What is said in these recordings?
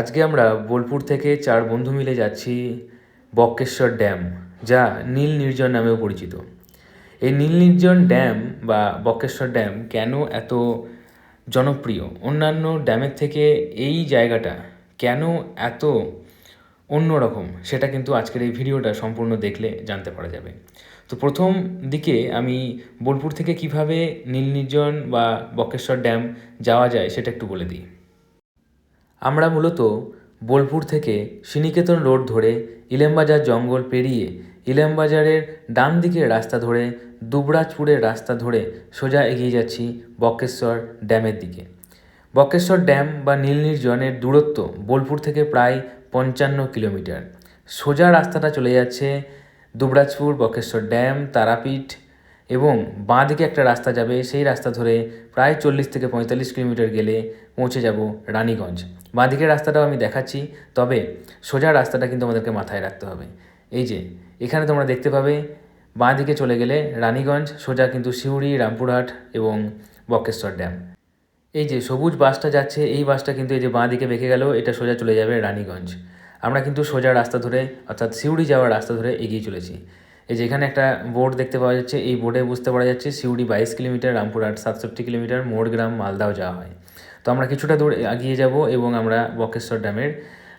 আজকে আমরা বোলপুর থেকে চার বন্ধু মিলে যাচ্ছি বক্রেশ্বর ড্যাম, যা নীল নির্জন নামেও পরিচিত। এই নীল নির্জন ড্যাম বা বক্রেশ্বর ড্যাম কেন এত জনপ্রিয়? অন্যান্য ড্যামের থেকে এই জায়গাটা কেন এত অন্যরকম? সেটা কিন্তু আজকের এই ভিডিওটা সম্পূর্ণ দেখলে জানতে পারা যাবে। তো প্রথম দিকে আমি বোলপুর থেকে কীভাবে নীল নির্জন বা বক্রেশ্বর ড্যাম যাওয়া যায় সেটা একটু বলে দিই। আমরা মূলত বোলপুর থেকে শ্রীনিকেতন রোড ধরে ইলেমবাজার জঙ্গল পেরিয়ে ইলেমবাজারের ডান দিকের রাস্তা ধরে দুবরাজপুরের রাস্তা ধরে সোজা এগিয়ে যাচ্ছি বক্রেশ্বর ড্যামের দিকে। বক্রেশ্বর ড্যাম বা নীল নির্জনের দূরত্ব বোলপুর থেকে প্রায় পঞ্চান্ন কিলোমিটার। সোজা রাস্তাটা চলে যাচ্ছে দুবরাজপুর বক্রেশ্বর ড্যাম, তারাপীঠ এবং বাঁ দিকে একটা রাস্তা যাবে, সেই রাস্তা ধরে প্রায় চল্লিশ থেকে পঁয়তাল্লিশ কিলোমিটার গেলে পৌঁছে যাব রানীগঞ্জ। বাঁ দিকের রাস্তাটাও আমি দেখাচ্ছি, তবে সোজা রাস্তাটা কিন্তু আমাদেরকে মাথায় রাখতে হবে। এই যে, এখানে তোমরা দেখতে পাবে বাঁ দিকে চলে গেলে রানীগঞ্জ, সোজা কিন্তু সিউড়ি, রামপুরহাট এবং বক্রেশ্বর ড্যাম। এই যে, সবুজ বাসটা যাচ্ছে, এই বাসটা কিন্তু এই যে বাঁ দিকে বেঁকে গেল, এটা সোজা চলে যাবে রানীগঞ্জ। আমরা কিন্তু সোজা রাস্তা ধরে, অর্থাৎ সিউড়ি যাওয়ার রাস্তা ধরে এগিয়ে চলেছি। এই যে এখানে একটা বোর্ড দেখতে পাওয়া যাচ্ছে, এই বোর্ডে বুঝতে পারা যাচ্ছে সিউড়ি বাইশ কিলোমিটার রামপুরহাট সাতষট্টি কিলোমিটার মোড়গ্রাম মালদাও যাওয়া হয়। তো আমরা কিছুটা দূর এগিয়ে যাব এবং আমরা বকেশ্বর ড্যামের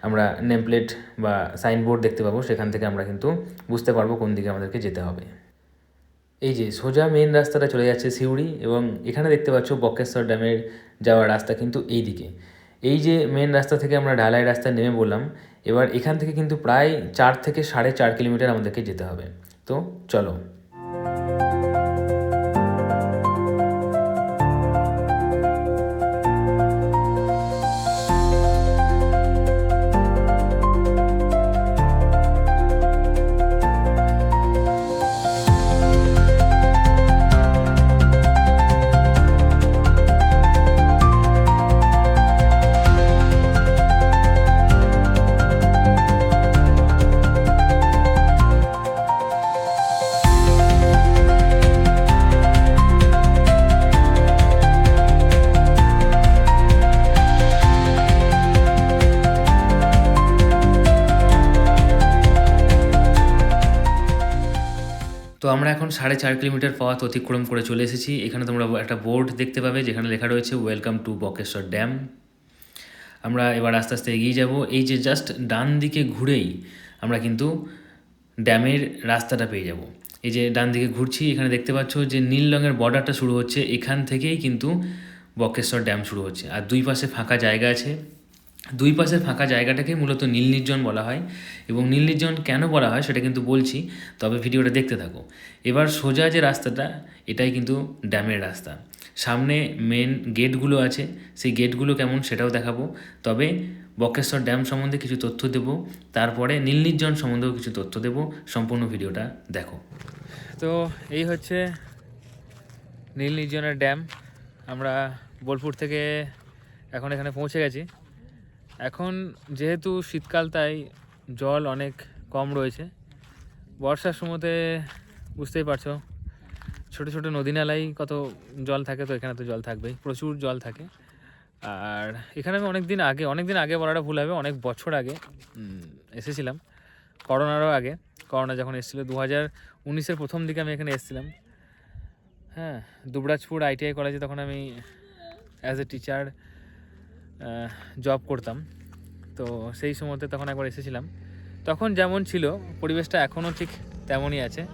আমরা নেমপ্লেট বা সাইনবোর্ড দেখতে পাবো, সেখান থেকে আমরা কিন্তু বুঝতে পারব কোন দিকে আমাদেরকে যেতে হবে। এই যে সোজা মেন রাস্তাটা চলে যাচ্ছে সিউড়ি এবং এখানে দেখতে পাচ্ছ বক্রেশ্বর ড্যামের যাওয়ার রাস্তা কিন্তু এই দিকে। এই যে মেন রাস্তা থেকে আমরা ঢালাই রাস্তায় নেমে বললাম এবার এখান থেকে কিন্তু প্রায় চার থেকে সাড়ে চার কিলোমিটার আমাদেরকে যেতে হবে। তো চলো এখন সাড়ে চার কিলোমিটার পথ অতিক্রম করে চলে এসেছি। এখানে তোমরা একটা বোর্ড দেখতে পাবে, যেখানে লেখা রয়েছে ওয়েলকাম টু বকেশ্বর ড্যাম আমরা এবার আস্তে আস্তে এগিয়ে যাব। এই যে জাস্ট ডান দিকে ঘুরেই আমরা কিন্তু ড্যামের রাস্তাটা পেয়ে যাব। এই যে ডান দিকে ঘুরছি, এখানে দেখতে পাচ্ছ যে নীল রঙের বর্ডারটা শুরু হচ্ছে। এখান থেকেই কিন্তু বক্রেশ্বর ড্যাম শুরু হচ্ছে। আর দুই পাশে ফাঁকা জায়গা আছে। দুই পাশের ফাঁকা জায়গাটাকে মূলত নীল নির্জন বলা হয় এবং নীল নির্জন কেন বলা হয় সেটা কিন্তু বলছি, তবে ভিডিওটা দেখতে থাকো। এবার সোজা যে রাস্তাটা, এটাই কিন্তু ড্যামের রাস্তা। সামনে মেন গেটগুলো আছে, সেই গেটগুলো কেমন সেটাও দেখাবো, তবে বক্রেশ্বর ড্যাম সম্বন্ধে কিছু তথ্য দেবো, তারপরে নীল নির্জন সম্বন্ধেও কিছু তথ্য দেবো, সম্পূর্ণ ভিডিওটা দেখো। তো এই হচ্ছে নীল নির্জনের ড্যাম আমরা বোলপুর থেকে এখন এখানে পৌঁছে গেছি। এখন যেহেতু শীতকাল, তাই জল অনেক কম রয়েছে। বর্ষার সময়তে বুঝতেই পারছ, ছোটো ছোটো নদী নালাই কত জল থাকে তো এখানে তো জল থাকবেই, প্রচুর জল থাকে। আর এখানে আমি অনেক দিন আগে অনেক দিন আগে বলাটা ভুল হবে, অনেক বছর আগে এসেছিলাম, করোনারও আগে। করোনা যখন এসেছিল দু হাজার উনিশের প্রথম দিকে আমি এখানে এসেছিলাম। হ্যাঁ দুবরাজপুর আইটিআই কলেজে তখন আমি অ্যাজ এ টিচার জব করতাম। তো সেই সময়তে তখন একবার এসেছিলাম। তখন যেমন ছিল, পরিবেশটা এখনও ঠিক তেমনই আছে।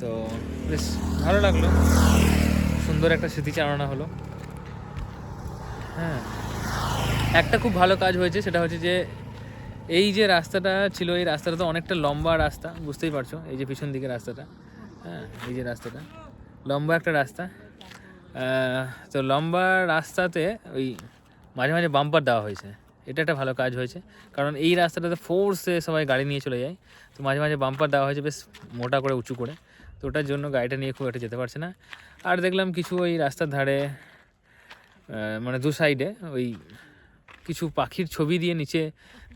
তো বেশ ভালো লাগল। সুন্দর একটা স্মৃতিচারণা হলো। হ্যাঁ। একটা খুব ভালো কাজ হয়েছে, সেটা হচ্ছে যে, এই যে রাস্তাটা ছিল, এই রাস্তাটা তো অনেকটা লম্বা রাস্তা, বুঝতেই পারছ, এই যে পিছন দিকে রাস্তাটা। হ্যাঁ এই যে রাস্তাটা। লম্বা একটা রাস্তা। তো লম্বা রাস্তাতে ওই মাঝে মাঝে বাম্পার দেওয়া হয়েছে। এটা একটা ভালো কাজ হয়েছে। কারণ এই রাস্তাটাতে ফোর্সে সবাই গাড়ি নিয়ে চলে যায়। তো মাঝে মাঝে বাম্পার দেওয়া হয়েছে বেশ মোটা করে, উঁচু করে। তো ওটার জন্য গাড়িটা নিয়ে খুব একটা যেতে পারছে না। আর দেখলাম কিছু ওই রাস্তার ধারে মানে দু সাইডে ওই কিছু পাখির ছবি দিয়ে নিচে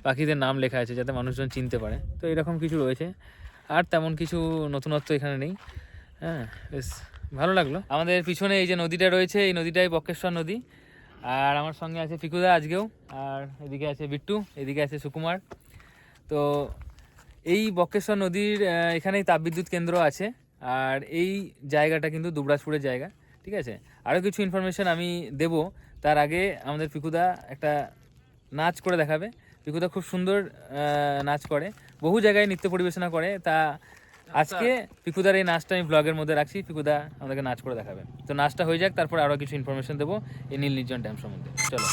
পাখিদের নাম লেখা আছে যাতে মানুষজন চিনতে পারে। তো এরকম কিছু রয়েছে। আর তেমন কিছু নতুনত্ব এখানে নেই। হ্যাঁ বেশ ভালো লাগল। আমাদের পিছনে এই যে নদীটা রয়েছে, এই নদীটাই বক্রেশ্বর নদী। আর আমার সঙ্গে আছে পিকুদা আজকেও, আর এদিকে আছে বিট্টু, এদিকে আছে সুকুমার। তো এই বক্রেশ্বর নদীর এখানেই তাপবিদ্যুৎ কেন্দ্র আছে, আর এই জায়গাটা কিন্তু দুবরাজপুরের জায়গা, ঠিক আছে? আরও কিছু ইনফরমেশন আমি দেব, তার আগে আমাদের পিকুদা একটা নাচ করে দেখাবে। পিকুদা খুব সুন্দর নাচ করে, বহু জায়গায় নৃত্য পরিবেশনা করে, তা আজকে পিকুদার এই নাচটা আমি ব্লগের মধ্যে রাখছি। পিকুদা আমাদেরকে নাচ করে দেখাবে তো নাচটা হয়ে যাক, তারপর আরও কিছু ইনফরমেশন দেবো এই নীল নির্জন ড্যাম সম্বন্ধে। চলো।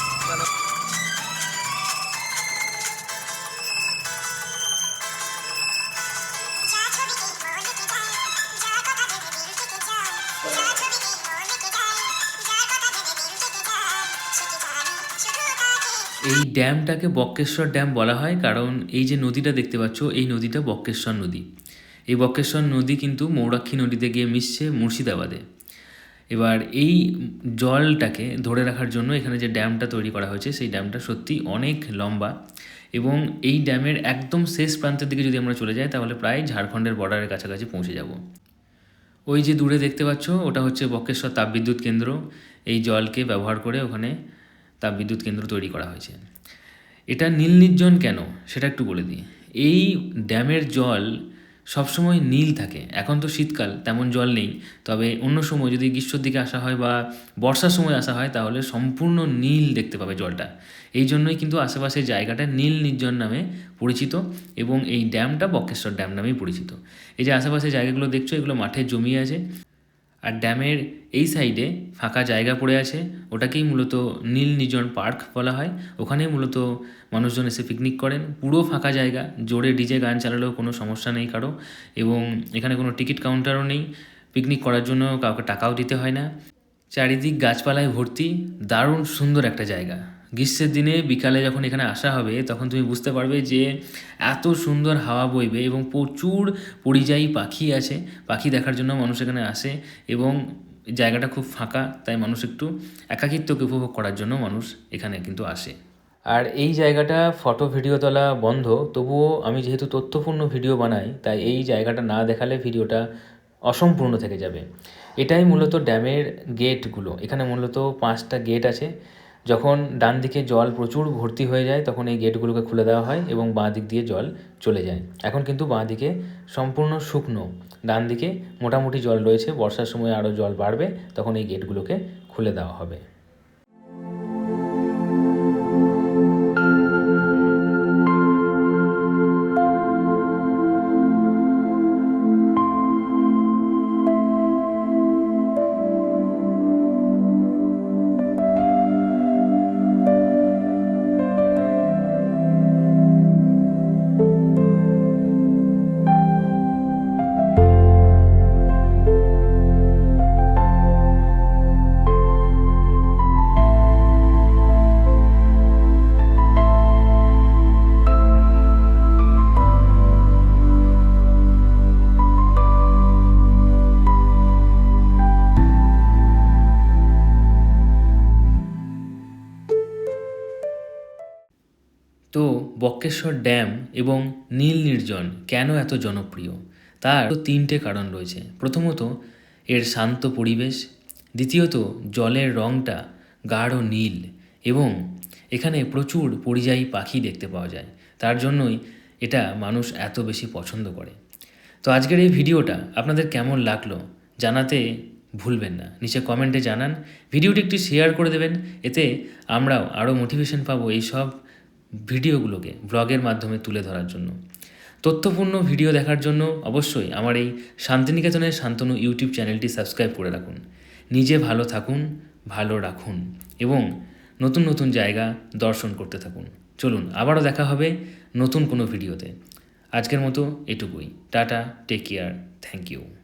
এই ড্যামটাকে বক্রেশ্বর ড্যাম বলা হয়, কারণ এই যে নদীটা দেখতে পাচ্ছ, এই নদীটা বক্রেশ্বর নদী। এই বক্রেশ্বর নদী কিন্তু মৌরাক্ষী নদীতে গিয়ে মিশছে মুর্শিদাবাদে। এবার এই জলটাকে ধরে রাখার জন্য এখানে যে ড্যামটা তৈরি করা হয়েছে, সেই ড্যামটা সত্যি অনেক লম্বা এবং এই ড্যামের একদম শেষ প্রান্তের দিকে যদি আমরা চলে যাই, তাহলে প্রায় ঝাড়খণ্ডের বর্ডারের কাছাকাছি পৌঁছে যাব। ওই যে দূরে দেখতে পাচ্ছ, ওটা হচ্ছে বক্রেশ্বর তাপবিদ্যুৎ কেন্দ্র। এই জলকে ব্যবহার করে ওখানে তাপবিদ্যুৎ কেন্দ্র তৈরি করা হয়েছে। এটা নীল নির্জন কেন? সেটা একটু বলে দিই। এই ড্যামের জল সবসময় নীল থাকে। এখন তো শীতকাল, তেমন জল নেই। তবে অন্য সময় যদি গ্রীষ্মর দিকে আসা হয় বা বর্ষার সময় আসা হয়, তাহলে সম্পূর্ণ নীল দেখতে পাবে জলটা। এই জন্যই কিন্তু আশেপাশের জায়গাটা নীল নির্জন নামে পরিচিত এবং এই ড্যামটা বক্রেশ্বর ড্যাম নামেই পরিচিত। এই যে আশেপাশের জায়গাগুলো দেখছ, এগুলো মাঠে জমি আছে। আর ড্যামের এই সাইডে ফাঁকা জায়গা পড়ে আছে, ওটাকেই মূলত নীল নির্জন পার্ক বলা হয়। ওখানেই মূলত মানুষজন এসে পিকনিক করেন। পুরো ফাঁকা জায়গা, জোরে ডিজে গান চালালেও কোনো সমস্যা নেই কারও। এবং এখানে কোনো টিকিট কাউন্টারও নেই। পিকনিক করার জন্য কাউকে টাকাও দিতে হয় না। চারিদিক গাছপালায় ভর্তি। দারুণ সুন্দর একটা জায়গা। গ্রীষ্মের দিনে বিকালে যখন এখানে আসা হবে, তখন তুমি বুঝতে পারবে যে এত সুন্দর হাওয়া বইবে এবং প্রচুর পরিযায়ী পাখি আছে। পাখি দেখার জন্য মানুষ এখানে আসে এবং জায়গাটা খুব ফাঁকা, তাই মানুষ একটু একাকিত্বকে উপভোগ করার জন্য মানুষ এখানে কিন্তু আসে। আর এই জায়গাটা ফটো ভিডিও তোলা বন্ধ, তবুও আমি যেহেতু তথ্যপূর্ণ ভিডিও বানাই, তাই এই জায়গাটা না দেখালে ভিডিওটা অসম্পূর্ণ থেকে যাবে। এটাই মূলত ড্যামের গেটগুলো। এখানে মূলত পাঁচটা গেট আছে। যখন ডান দিকে জল প্রচুর ভর্তি হয়ে যায়, তখন এই গেটগুলোকে খুলে দেওয়া হয় এবং বাঁ দিক দিয়ে জল চলে যায়। এখন কিন্তু বাঁ দিকে সম্পূর্ণ শুকনো, ডান দিকে মোটামুটি জল রয়েছে, বর্ষার সময় আরও জল বাড়বে, তখন এই গেটগুলোকে খুলে দেওয়া হবে। তো বক্রেশ্বর ড্যাম এবং নীল নির্জন কেন এত জনপ্রিয়? তার তিনটে কারণ রয়েছে। প্রথমত, এর শান্ত পরিবেশ। দ্বিতীয়ত, জলের রঙটা গাঢ় নীল এবং এখানে প্রচুর পরিযায়ী পাখি দেখতে পাওয়া যায়। তার জন্যই এটা মানুষ এত বেশি পছন্দ করে। তো আজকের এই ভিডিওটা আপনাদের কেমন লাগল জানাতে ভুলবেন না। নিচে কমেন্টে জানান। ভিডিওটি একটু শেয়ার করে দেবেন। এতে আমরাও আরও মোটিভেশন পাবো এই সব ভিডিওগুলোকে ব্লগের মাধ্যমে তুলে ধরার জন্য। তথ্যপূর্ণ ভিডিও দেখার জন্য অবশ্যই আমার এই শান্তিনিকেতনের শান্তনু ইউটিউব চ্যানেলটি সাবস্ক্রাইব করে রাখুন। নিজে ভালো থাকুন, ভালো রাখুন এবং নতুন নতুন জায়গা দর্শন করতে থাকুন। চলুন আবারও দেখা হবে নতুন কোনো ভিডিওতে। আজকের মতো এটুকুই। Tata take care thank you